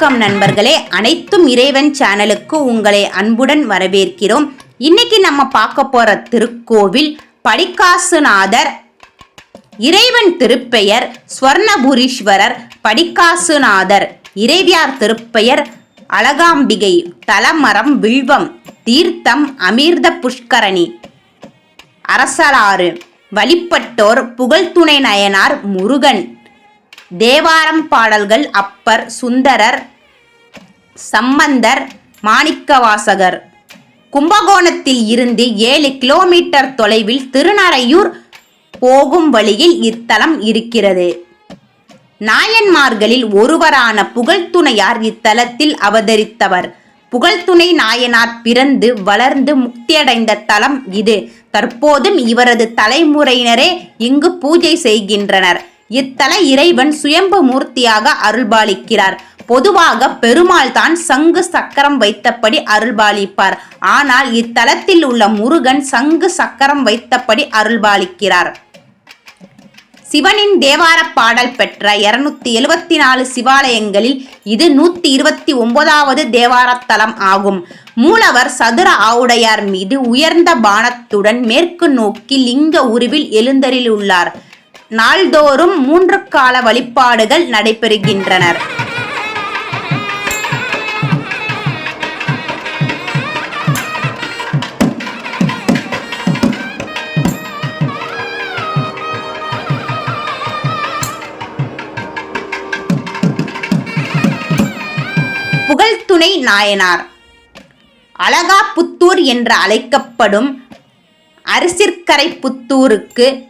வணக்கம் நண்பர்களே. அனைத்தும் இறைவன் சேனலுக்கு உங்களை அன்புடன் வரவேற்கிறோம். இன்னைக்கு நம்ம பார்க்க போற திருக்கோவில் படிக்காசுநாதர். இறைவன் திருப்பெயர் ஸ்வர்ணபுரீஸ்வரர் படிக்காசுநாதர். இறைவியார் திருப்பெயர் அழகாம்பிகை தலமரம் வில்வம் தீர்த்தம் அமிர்த புஷ்கரணி. அரசலாறு வழிபட்டோர் புகழ்துணை நயனார் முருகன். தேவாரம் பாடல்கள் அப்பர் சுந்தரர் சம்பந்தர் மாணிக்கவாசகர். கும்பகோணத்தில் இருந்து ஏழு கிலோமீட்டர் தொலைவில் திருநறையூர் போகும் வழியில் இத்தலம் இருக்கிறது. நாயன்மார்களில் ஒருவரான புகழ்துணையார் இத்தலத்தில் அவதரித்தவர். புகழ்துணை நாயனார் பிறந்து வளர்ந்து முக்தியடைந்த தலம் இது. தற்போதும் இவரது தலைமுறையினரே இங்கு பூஜை செய்கின்றனர். இத்தல இறைவன் சுயம்பு மூர்த்தியாக அருள்பாலிக்கிறார். பொதுவாக பெருமாள் தான் சங்கு சக்கரம் வைத்தபடி அருள்பாலிப்பார். ஆனால் இத்தலத்தில் உள்ள முருகன் சங்கு சக்கரம் வைத்தபடி அருள்பாலிக்கிறார். சிவனின் தேவார பாடல் பெற்ற இருநூத்தி எழுவத்தி நாலு சிவாலயங்களில் இது நூத்தி இருபத்தி ஒன்பதாவது தேவாரத்தலம் ஆகும். மூலவர் சதுர ஆவுடையார் மீது உயர்ந்த பானத்துடன் மேற்கு நோக்கி லிங்க உருவில் எழுந்தரிலுள்ளார் நாள்தோறும் மூன்று கால வழிபாடுகள் நடைபெறுகின்றனர். புகழ்துணை நாயனார். அழகாபுத்தூர் என்று அழைக்கப்படும் அரிசிற்கரை புத்தூருக்கு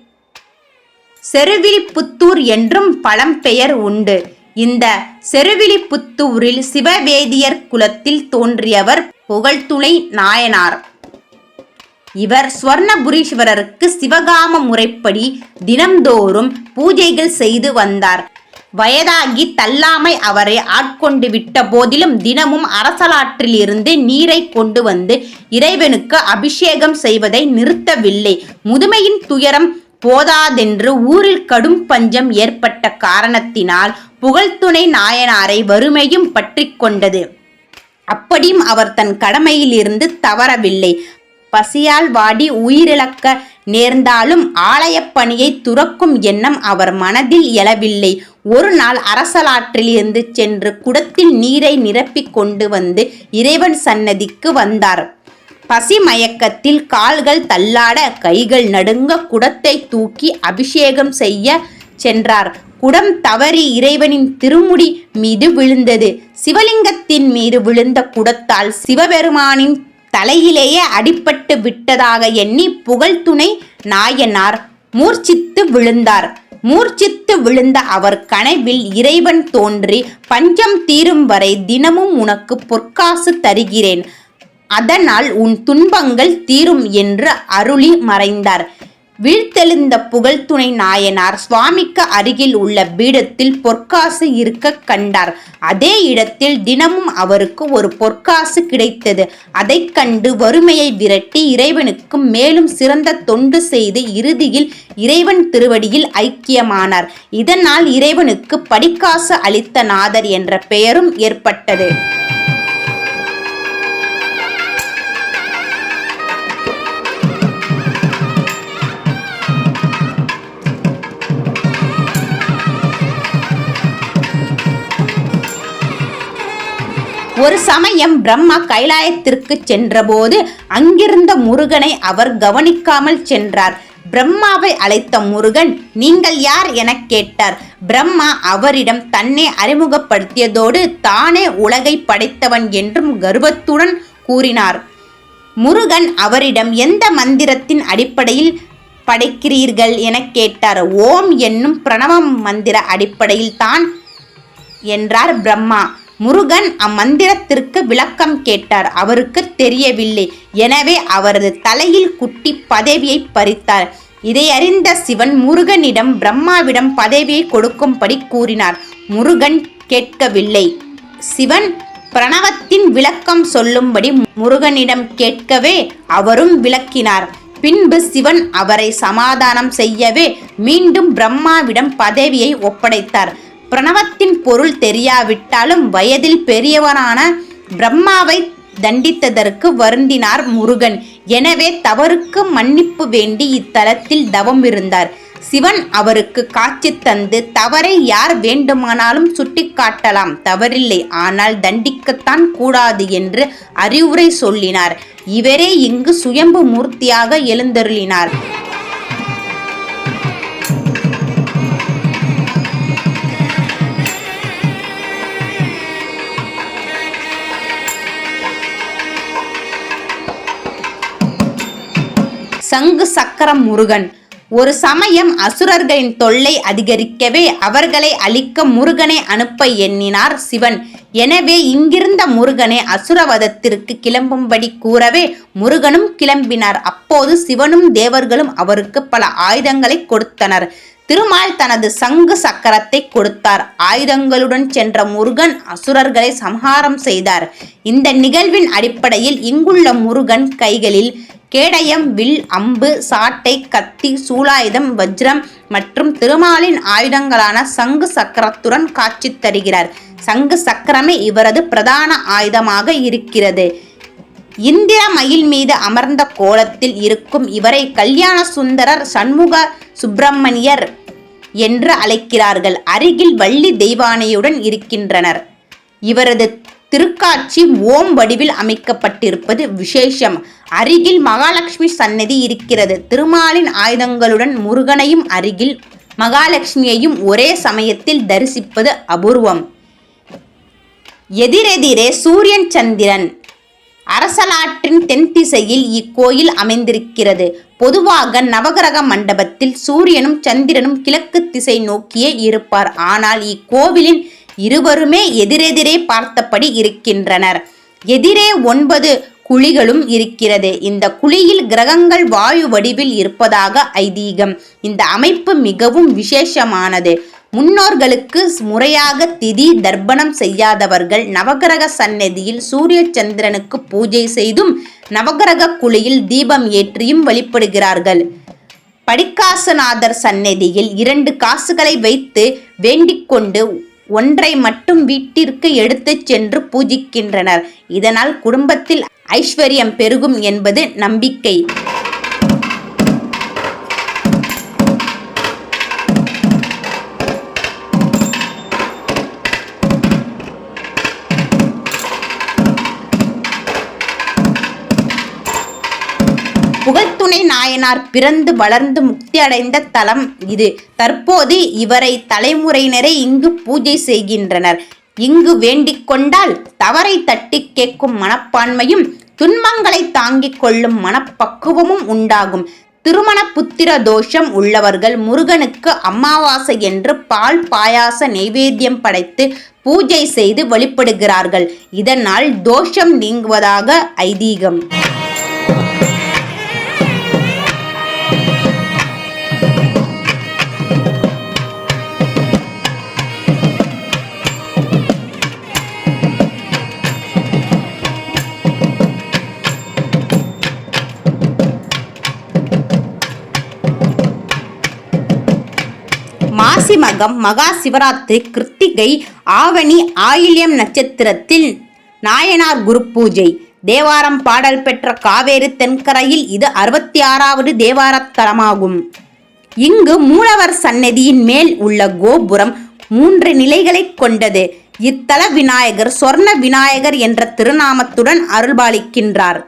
செருவிழிப்புத்தூர் என்றும் பழம்பெயர் உண்டு. இந்த செருவிழிப்புத்தூரில் சிவவேதியர் குலத்தில் தோன்றியவர் புகழ்துணை நாயனார். இவர் சுவர்ணபுரீஸ்வரருக்கு சிவகாம முறைப்படி தினம்தோறும் பூஜைகள் செய்து வந்தார். வயதாகி தள்ளாமை அவரை ஆட்கொண்டு விட்ட போதிலும் தினமும் அரசலாற்றில் இருந்து நீரை கொண்டு வந்து இறைவனுக்கு அபிஷேகம் செய்வதை நிறுத்தவில்லை. முதுமையின் துயரம் போதாதென்று ஊரில் கடும் பஞ்சம் ஏற்பட்ட காரணத்தினால் புகழ்துணை நாயனாரை வறுமையும் பற்றி கொண்டது. அப்படியும் அவர் தன் கடமையிலிருந்து தவறவில்லை. பசியால் வாடி உயிரிழக்க நேர்ந்தாலும் ஆலயப் பணியை துறக்கும் எண்ணம் அவர் மனதில் எழவில்லை. ஒரு நாள் அரசலாற்றில் இருந்து சென்று குடத்தில் நீரை நிரப்பிக் கொண்டு வந்து இறைவன் சன்னதிக்கு வந்தார். பசி மயக்கத்தில் கால்கள் தள்ளாட கைகள் நடுங்க குடத்தை தூக்கி அபிஷேகம் செய்ய சென்றார். குடம் தவறி இறைவனின் திருமுடி மீது விழுந்தது. சிவலிங்கத்தின் மீது விழுந்த குடத்தால் சிவபெருமானின் தலையிலேயே அடிபட்டு விட்டதாக எண்ணி புகழ்துணை நாயனார் மூர்ச்சித்து விழுந்தார். மூர்ச்சித்து விழுந்த அவர் கனவில் இறைவன் தோன்றி பஞ்சம் தீரும் வரை தினமும் உனக்கு பொற்காசு தருகிறேன். அதனால் உன் துன்பங்கள் தீரும் என்று அருளி மறைந்தார். வீழ்த்தெழுந்த புகழ்துணை நாயனார் சுவாமிக்கு அருகில் உள்ள பீடத்தில் பொற்காசு இருக்க கண்டார். அதே இடத்தில் தினமும் அவருக்கு ஒரு பொற்காசு கிடைத்தது. அதைக் கண்டு வறுமையை விரட்டி இறைவனுக்கு மேலும் சிறந்த தொண்டு செய்து இறுதியில் இறைவன் திருவடியில் ஐக்கியமானார். இதனால் இறைவனுக்கு படிக்காசு அளித்த நாதர் என்ற பெயரும் ஏற்பட்டது. ஒரு சமயம் பிரம்மா கைலாயத்திற்கு சென்றபோது அங்கிருந்த முருகனை அவர் கவனிக்காமல் சென்றார். பிரம்மாவை அழைத்த முருகன் நீங்கள் யார்? எனக் கேட்டார். பிரம்மா அவரிடம் தன்னை அறிமுகப்படுத்தியதோடு தானே உலகை படைத்தவன் என்றும் கர்வத்துடன் கூறினார். முருகன் அவரிடம் எந்த மந்திரத்தின் அடிப்படையில் படைக்கிறீர்கள்? எனக் கேட்டார். ஓம் என்னும் பிரணவ மந்திர அடிப்படையில் தான் என்றார் பிரம்மா. முருகன் அம்மந்திரத்திற்கு விளக்கம் கேட்டார். அவருக்கு தெரியவில்லை. எனவே அவரது தலையில் குட்டி பதவியை பறித்தார். இதை அறிந்த சிவன் முருகனிடம் பிரம்மாவிடம் பதவியை கொடுக்கும்படி கூறினார். முருகன் கேட்கவில்லை. சிவன் பிரணவத்தின் விளக்கம் சொல்லும்படி முருகனிடம் கேட்கவே அவரும் விளக்கினார். பின்பு சிவன் அவரை சமாதானம் செய்யவே மீண்டும் பிரம்மாவிடம் பதவியை ஒப்படைத்தார். பிரணவத்தின் பொருள் தெரியாவிட்டாலும் வயதில் பெரியவரான பிரம்மாவை தண்டித்ததற்கு வருந்தினார் முருகன். எனவே தவறுக்கு மன்னிப்பு வேண்டி இத்தலத்தில் தவம் இருந்தார். சிவன் அவருக்கு காட்சி தந்து தவறை யார் வேண்டுமானாலும் சுட்டிக்காட்டலாம். தவறில்லை ஆனால் தண்டிக்கத்தான் கூடாது என்று அறிவுரை சொல்லினார். இவரே இங்கு சுயம்பு மூர்த்தியாக எழுந்தருளினார். சங்கு சக்கரம் முருகன். ஒரு சமயம் அசுரர்களின் தொல்லை அதிகரிக்கவே அவர்களை அழிக்க முருகனை அனுப்ப எண்ணினார் சிவன். எனவே இங்கிருந்த முருகனை அசுரவதத்திற்கு கிளம்பும்படி கூறவே முருகனும் கிளம்பினார். அப்போது சிவனும் தேவர்களும் அவருக்கு பல ஆயுதங்களை கொடுத்தனர். திருமால் தனது சங்கு சக்கரத்தை கொடுத்தார். ஆயுதங்களுடன் சென்ற முருகன் அசுரர்களை சம்ஹாரம் செய்தார். இந்த நிகழ்வின் அடிப்படையில் இங்குள்ள முருகன் கைகளில் கேடயம் வில் அம்பு சாட்டை கத்தி சூலாயுதம் வஜ்ரம் மற்றும் திருமாலின் ஆயுதங்களான சங்கு சக்கரத்துடன் காட்சி தருகிறார். சங்கு சக்கரமே இவரது பிரதான ஆயுதமாக இருக்கிறது. இந்திர மயில் மீது அமர்ந்த கோலத்தில் இருக்கும் இவரை கல்யாண சுந்தரர் சண்முக சுப்பிரமணியர் என்று அழைக்கிறார்கள். அருகில் வள்ளி தெய்வானையுடன் இருக்கின்றனர். இவரது திருக்காட்சி ஓம் வடிவில் அமைக்கப்பட்டிருப்பது விசேஷம். அருகில் மகாலட்சுமி சன்னதி இருக்கிறது. திருமாலின் ஆயுதங்களுடன் முருகனையும் அருகில் மகாலட்சுமியையும் ஒரே சமயத்தில் தரிசிப்பது அபூர்வம். எதிரெதிரே சூரியன் சந்திரன். அரசலாற்றின் தென் திசையில் இக்கோயில் அமைந்திருக்கிறது. பொதுவாக நவகிரக மண்டபத்தில் சூரியனும் சந்திரனும் கிழக்கு திசை நோக்கியே இருப்பார். ஆனால் இக்கோவிலின் இருவருமே எதிரெதிரே பார்த்தபடி இருக்கின்றனர். எதிரே ஒன்பது குழிகளும் இருக்கிறது. இந்த குழியில் கிரகங்கள் வாயு வடிவில் இருப்பதாக ஐதீகம். இந்த அமைப்பு மிகவும் விசேஷமானது. முன்னோர்களுக்கு முறையாக திதி தர்ப்பணம் செய்யாதவர்கள் நவகிரக சந்நதியில் சூரிய சந்திரனுக்கு பூஜை செய்தும் நவகிரக குழியில் தீபம் ஏற்றியும் வழிபடுகிறார்கள். படிக்காசநாதர் சந்நதியில் இரண்டு காசுகளை வைத்து வேண்டிக்கொண்டு ஒன்றை மட்டும் வீட்டிற்கு எடுத்துச் சென்று பூஜிக்கின்றனர். இதனால் குடும்பத்தில் ஐஸ்வர்யம் பெருகும் என்பது நம்பிக்கை. புகழ்த்துணை நாயனார் பிறந்து வளர்ந்து முக்தி அடைந்த தலம் இது. தற்போது இவரை தலைமுறையினரே இங்கு பூஜை செய்கின்றனர். இங்கு வேண்டிக் கொண்டால் தவறை தட்டி கேட்கும் மனப்பான்மையும் துன்பங்களை தாங்கிக் கொள்ளும் மனப்பக்குவமும் உண்டாகும். திருமண புத்திர தோஷம் உள்ளவர்கள் முருகனுக்கு அமாவாசை என்று பால் பாயாச நைவேத்தியம் படைத்து பூஜை செய்து வழிபடுகிறார்கள் இதனால் தோஷம் நீங்குவதாக ஐதீகம். மாசி மகம் மகா சிவராத்திரி கிருத்திகை ஆவணி ஆயில்யம் நட்சத்திரத்தில் நாயனார் குரு பூஜை. தேவாரம் பாடல் பெற்ற காவேரி தென்கரையில் இது அறுபத்தி ஆறாவது தேவாரத்தலமாகும். இங்கு மூலவர் சன்னதியின் மேல் உள்ள கோபுரம் மூன்று நிலைகளை கொண்டது. இத்தல விநாயகர் சொர்ண விநாயகர் என்ற திருநாமத்துடன் அருள்பாலிக்கின்றார்.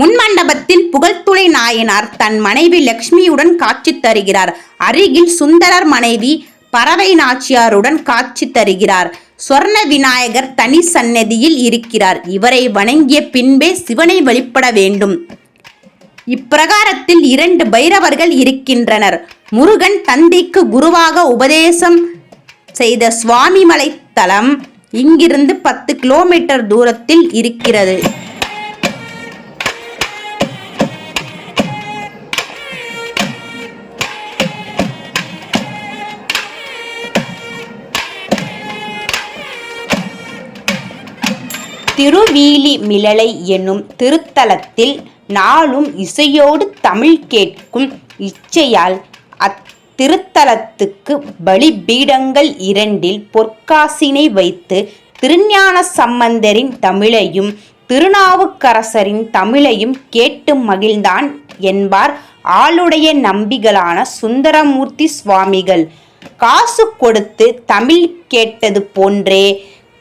முன்மண்டபத்தில் புகழ்த்துளை நாயனார் தன் மனைவி லக்ஷ்மியுடன் காட்சி தருகிறார். அருகில் சுந்தரர் மனைவி பறவை நாச்சியாருடன் காட்சி தருகிறார். சொர்ண விநாயகர் தனி சன்னதியில் இருக்கிறார். இவரை வணங்கிய பின்பே சிவனை வழிபட வேண்டும். இப்பிரகாரத்தில் இரண்டு பைரவர்கள் இருக்கின்றனர். முருகன் தந்தைக்கு குருவாக உபதேசம் செய்த சுவாமிமலை தலம் இங்கிருந்து பத்து கிலோமீட்டர் தூரத்தில் இருக்கிறது. திருவீலி மிளலை என்னும் திருத்தலத்தில் நாளும் இசையோடு தமிழ் கேட்கும் இச்சையால் அத்திருத்தலத்துக்கு பலிபீடங்கள் இரண்டில் பொற்காசினை வைத்து திருஞான சம்பந்தரின் தமிழையும் திருநாவுக்கரசரின் தமிழையும் கேட்டு மகிழ்ந்தான் என்பார் ஆளுடைய நம்பிகளான சுந்தரமூர்த்தி சுவாமிகள். காசு கொடுத்து தமிழ் கேட்டது போன்றே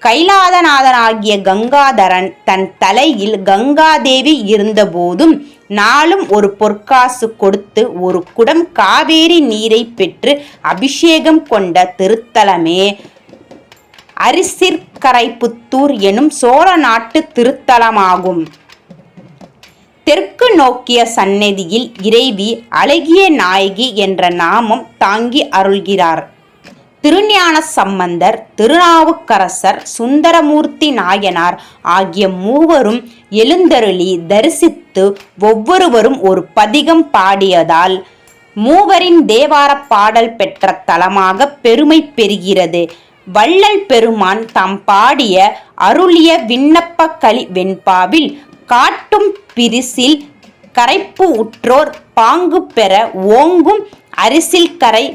கைலாதநாதனாகிய கங்காதரன் தன் தலையில் கங்காதேவி இருந்தபோதும் நாளும் ஒரு பொற்காசு கொடுத்து ஒரு குடம் காவேரி நீரை பெற்று அபிஷேகம் கொண்ட திருத்தலமே. அரிசிற்கரைப்புத்தூர் எனும் சோழ நாட்டு திருத்தலமாகும். தெற்கு நோக்கிய சந்நிதியில் இறைவி அழகிய நாயகி என்ற நாமம் தாங்கி அருள்கிறார். திருஞான சம்பந்தர் திருநாவுக்கரசர் சுந்தரமூர்த்தி நாயனார் ஆகிய மூவரும் எழுந்தருளி தரிசித்து ஒவ்வொருவரும் ஒரு பதிகம் பாடியதால் மூவரின் தேவார பாடல் பெற்ற தலமாக பெருமை பெறுகிறது. வள்ளல் பெருமான் தாம் பாடிய அருளிய விண்ணப்ப களி வெண்பாவில் காட்டும் பிரிசில் கரைப்பு உற்றோர் பாங்கு பெற ஓங்கும் அரிசில் கரை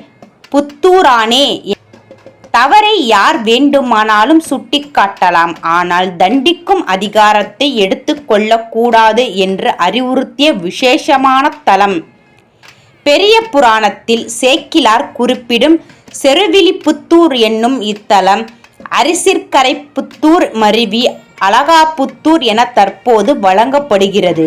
புத்தூரானே. தவறை யார் வேண்டுமானாலும் சுட்டிக்காட்டலாம் ஆனால் தண்டிக்கும் அதிகாரத்தை எடுத்துக்கொள்ளக்கூடாது என்று அறிவுறுத்திய விசேஷமான தலம். பெரிய புராணத்தில் சேக்கிலார் குறிப்பிடும் செருவிலிபுத்தூர் என்னும் இத்தலம் அரிசிற்கரை புத்தூர் மருவி அழகாபுத்தூர் என தற்போது வழங்கப்படுகிறது.